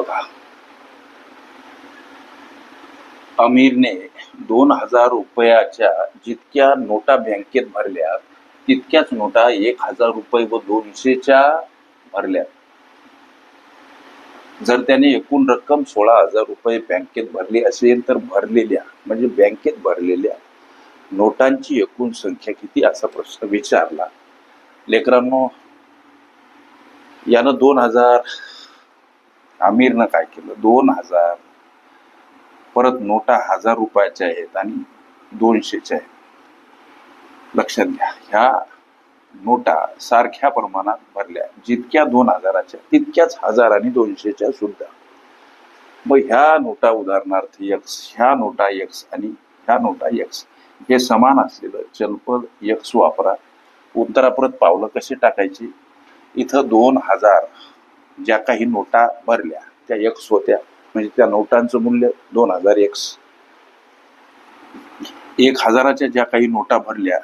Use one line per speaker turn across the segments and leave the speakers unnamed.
बघा. आमिरने दोन हजार रुपयाच्या जितक्या नोटा बँकेत भरल्या तितक्याच नोटा एक हजार रुपये व दोनशेच्या भरल्या. जर त्याने एकूण रक्कम सोळा हजार रुपये बँकेत भरली असेल तर भरलेल्या म्हणजे बँकेत भरलेल्या नोटांची एकूण संख्या किती असा प्रश्न विचारला. लेकरांनो यानं दोन हजार आमिरनं काय केलं? दोन हजार परत नोटा हजार रुपयाच्या आहेत आणि दोनशेच्या आहेत. लक्षात घ्या ह्या नोटा सारख्या प्रमाणात भरल्या. जितक्या दोन हजाराच्या तितक्याच हजार आणि दोनशेच्या सुद्धा. मग ह्या नोटा उदाहरणार्थ यक्स ह्या नोटा यक्स आणि ह्या नोटा यक्स हे समान असलेलं चलपद यक्स वापरा. उत्तराप्रत पावलं कसे टाकायची? इथं दोन हजार ज्या काही नोटा भरल्या त्या एक्स होत्या. म्हणजे त्या नोटांचं मूल्य दोन हजार एक्स एक हजाराच्या ज्या काही नोटा भरल्या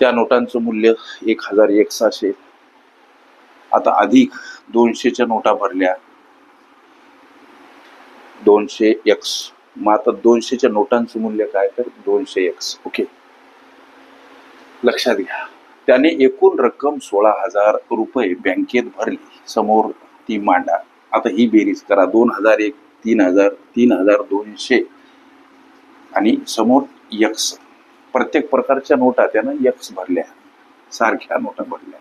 त्या नोटांचं मूल्य एक हजार एक्स असेल आता अधिक दोनशेच्या नोटा भरल्या दोनशे एक्स मग आता दोनशेच्या नोटांचं मूल्य काय? तर दोनशे एक्स ओके लक्षात घ्या. त्याने एकूण रक्कम सोळा हजार रुपये बँकेत भरली. समोर ती मांडा. आता ही बेरीज करा. दोन हजार एक तीन हजार तीन हजार दोनशे. आणि समोर यक्स. प्रत्येक प्रकारच्या नोटा त्यानं यक्स भरल्या. सारख्या नोटा भरल्या.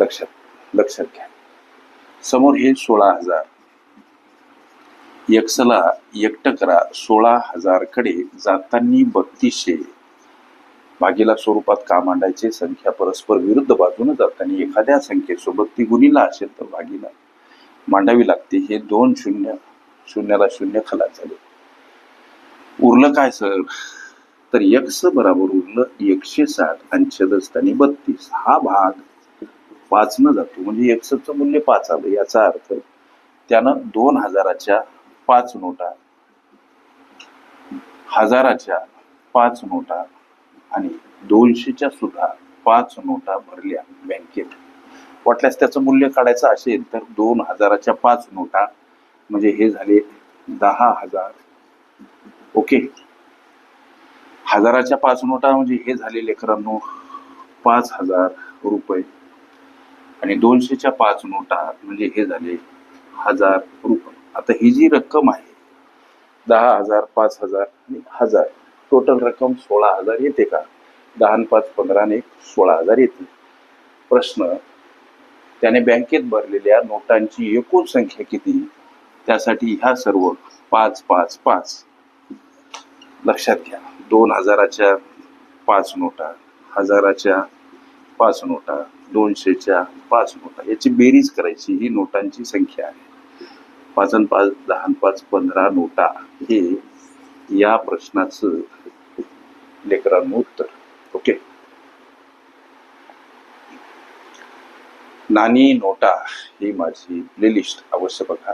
लक्षात लक्षात घ्या. समोर हे सोळा हजार. यक्सला एकटं करा सोळा हजारकडे जाताना बत्तीसशे भागीला स्वरूपात का मांडायचे संख्या परस्पर विरुद्ध बाजूने जाताना एखाद्या संख्येसोबत ती गुणीला असेल तर भागीला. मांडावी लागते. हे दोन शून्य शून्याला शून्य खलास झाले. उरलं काय सर? तर यक्ष बराबर उरलं एकशे साठ आणि छदस्थानी बत्तीस. हा भाग पाच न जातो. म्हणजे यक्सचं मूल्य पाच आलं. याचा अर्थ त्यानं दोन हजाराच्या पाच नोटा हजाराच्या पाच नोटा आणि दोनशेच्या सुद्धा पाच नोटा भरल्या बँकेत. वाटल्यास त्याचं मूल्य काढायचं असेल तर दोन हजाराच्या पाच नोटा म्हणजे हे झाले दहा हजार. ओके. हजाराच्या पाच नोटा म्हणजे हे झाले लेकरांनो पाच हजार रुपये. आणि दोनशेच्या पाच नोटा म्हणजे हे झाले हजार रुपये. आता ही जी रक्कम आहे दहा हजार पाच हजार आणि हजार टोटल रक्कम सोळा हजार येते का? दहा पाच पंधराने सोळा हजार येते प्रश्न त्याने बँकेत भरलेल्या नोटांची एकूण संख्या किती? त्यासाठी ह्या सर्व पाच पाच पाच. लक्षात घ्या दोन हजाराच्या पाच नोटा हजाराच्या पाच नोटा दोनशेच्या पाच नोटा याची बेरीज करायची ही नोटांची संख्या आहे. पाच आणि पाच दहा पाच पंधरा नोटा हे या प्रश्नाचं लेकरांनो उत्तर. ओके. नानी नोटा ही माझी प्लेलिस्ट अवश्य बघा.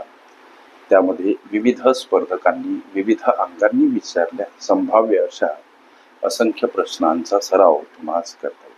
त्यामध्ये विविध स्पर्धकांनी विविध अंगांनी विचारल्या. संभाव्य अशा असंख्य प्रश्नांचा सराव तुम्हाला करता